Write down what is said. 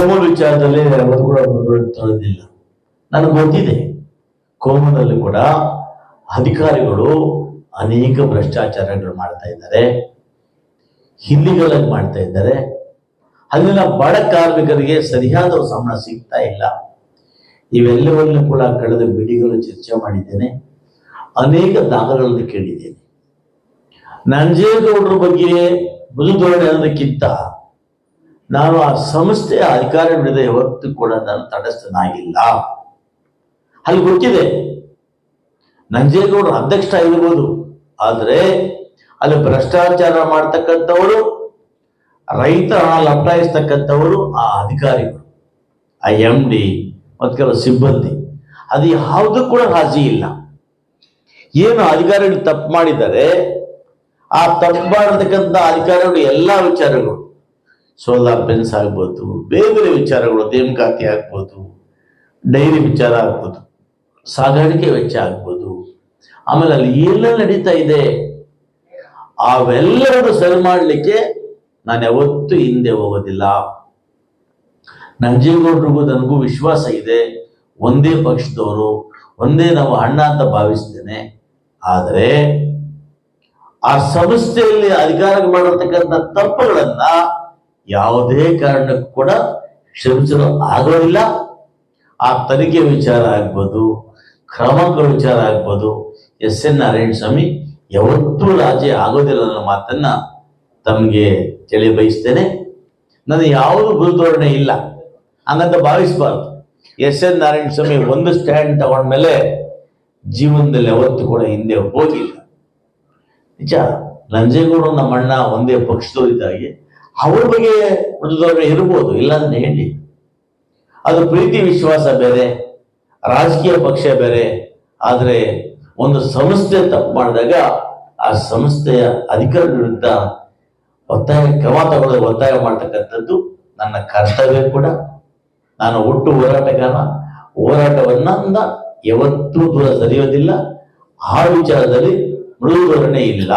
ತೃಣಮೂಲ ವಿಚಾರದಲ್ಲಿ ಅವರು ಕೂಡ ತೊಳೆದಿಲ್ಲ ನನಗೆ ಗೊತ್ತಿದೆ. ಕೋಮದಲ್ಲಿ ಕೂಡ ಅಧಿಕಾರಿಗಳು ಅನೇಕ ಭ್ರಷ್ಟಾಚಾರಗಳು ಮಾಡ್ತಾ ಇದ್ದಾರೆ. ಹಿಂದಿಗಳಲ್ಲಿ ಮಾಡ್ತಾ ಇದ್ದಾರೆ. ಅಲ್ಲಿನ ಬಡ ಕಾರ್ಮಿಕರಿಗೆ ಸರಿಯಾದ ಸಂಬಳ ಸಿಗ್ತಾ ಇಲ್ಲ. ಇವೆಲ್ಲವನ್ನೂ ಕೂಡ ಕಳೆದ ಬಿಡಿಗಳು ಚರ್ಚೆ ಮಾಡಿದ್ದೇನೆ. ಅನೇಕ ದಾಖಲೆಗಳನ್ನು ಕೇಳಿದ್ದೇನೆ. ನಂಜೇಗೌಡರ ಬಗ್ಗೆ ಮೃದುಧೋರಣೆ ಅನ್ನೋದಕ್ಕಿಂತ ನಾನು ಆ ಸಂಸ್ಥೆಯ ಅಧಿಕಾರ ಬಿಡದೆ ಹೊತ್ತು ಕೂಡ ನಾನು ತಟಸ್ಥನಾಗಿಲ್ಲ. ಅಲ್ಲಿ ಗೊತ್ತಿದೆ ನಂಜೇಗೌಡರು ಅಧ್ಯಕ್ಷ ಆಗಿರ್ಬೋದು. ಆದರೆ ಅಲ್ಲಿ ಭ್ರಷ್ಟಾಚಾರ ಮಾಡ್ತಕ್ಕಂಥವರು ರೈತರ ಹಣ ಆ ಅಧಿಕಾರಿಗಳು. ಆ ಎಂ ಡಿ ಮತ್ತು ಕೆಲವು ಸಿಬ್ಬಂದಿ. ಅದು ಯಾವುದೂ ಕೂಡ ರಾಜಿ ಇಲ್ಲ. ಏನು ಅಧಿಕಾರಿಗಳು ತಪ್ಪು ಮಾಡಿದ್ದಾರೆ, ಆ ತಪ್ಪು ಮಾಡಿರ್ತಕ್ಕಂಥ ಅಧಿಕಾರಿಗಳು ಎಲ್ಲ ವಿಚಾರಗಳು ಸೋಲಾರ್ ಪೆನ್ಸ್ ಆಗ್ಬೋದು, ಬೇರೆ ಬೇರೆ ವಿಚಾರಗಳು, ನೇಮಕಾತಿ ಆಗ್ಬೋದು, ಡೈರಿ ವಿಚಾರ ಆಗ್ಬೋದು, ಸಾಗಾಣಿಕೆ ವೆಚ್ಚ ಆಗ್ಬೋದು. ಆಮೇಲೆ ಅಲ್ಲಿ ಏನೆಲ್ಲ ನಡೀತಾ ಇದೆ? ಅವೆಲ್ಲರೂ ಸರಿ ಮಾಡಲಿಕ್ಕೆ ನಾನು ಯಾವತ್ತೂ ಹಿಂದೆ ಹೋಗೋದಿಲ್ಲ. ನಂಜೇಗೌಡರಿಗೂ ನನಗೂ ವಿಶ್ವಾಸ ಇದೆ. ಒಂದೇ ಪಕ್ಷದವರು, ಒಂದೇ ನಾವು ಅಣ್ಣ ಅಂತ ಭಾವಿಸ್ತೇನೆ. ಆದರೆ ಆ ಸಂಸ್ಥೆಯಲ್ಲಿ ಅಧಿಕಾರಕ್ಕೆ ಮಾಡಿರ್ತಕ್ಕಂಥ ತಪ್ಪುಗಳನ್ನ ಯಾವುದೇ ಕಾರಣಕ್ಕೂ ಕೂಡ ಕ್ಷಮಿಸಲು ಆಗೋದಿಲ್ಲ. ಆ ತನಿಖೆ ವಿಚಾರ ಆಗ್ಬೋದು, ಕ್ರಮಗಳ ವಿಚಾರ ಆಗ್ಬೋದು. ಎಸ್ ಎನ್ ನಾರಾಯಣ ಸ್ವಾಮಿ, ಯಾವತ್ತೂ ರಾಜಿ ಆಗೋದಿಲ್ಲ ಅನ್ನೋ ಮಾತನ್ನ ತಮಗೆ ತಿಳಿ ಬಯಸ್ತೇನೆ ನನಗೆ ಯಾವುದು ಗುರುತೋರಣೆ ಇಲ್ಲ. ಹಂಗಂತ ಭಾವಿಸಬಾರ್ದು. ಎಸ್ ಎನ್ ನಾರಾಯಣ ಸ್ವಾಮಿ ಒಂದು ಸ್ಟ್ಯಾಂಡ್ ತಗೊಂಡ್ಮೇಲೆ ಜೀವನದಲ್ಲಿ ಯಾವತ್ತು ಕೂಡ ಹಿಂದೆ ಹೋಗಿಲ್ಲ. ನಿಜ ನಂಜೇಗೌಡರು ನಮ್ಮಣ್ಣ ಒಂದೇ ಪಕ್ಷದವರಿದ್ದಾಗಿ ಅವ್ರ ಬಗ್ಗೆ ಉಳಿದವ್ರೆ ಇರ್ಬೋದು ಇಲ್ಲ ಅಂತ ಹೇಳಿ. ಅದು ಪ್ರೀತಿ ವಿಶ್ವಾಸ ಬೇರೆ, ರಾಜಕೀಯ ಪಕ್ಷ ಬೇರೆ, ಆದರೆ ಒಂದು ಸಂಸ್ಥೆ ತಪ್ಪು ಮಾಡಿದಾಗ ಆ ಸಂಸ್ಥೆಯ ಅಧಿಕಾರ ವಿರುದ್ಧ ಒತ್ತಾಯ, ಕ್ರಮ ತಗೊಳ್ಳೋದು ಒತ್ತಾಯ ಮಾಡ್ತಕ್ಕಂಥದ್ದು ನನ್ನ ಕರ್ತವ್ಯ ಕೂಡ. ನಾನು ಒಟ್ಟು ಹೋರಾಟಗಾರ, ಹೋರಾಟವನ್ನ ಯಾವತ್ತೂ ದೂರ ಸರಿಯೋದಿಲ್ಲ. ಆ ವಿಚಾರದಲ್ಲಿ ಮೃದು ಧೋರಣೆ ಇಲ್ಲ.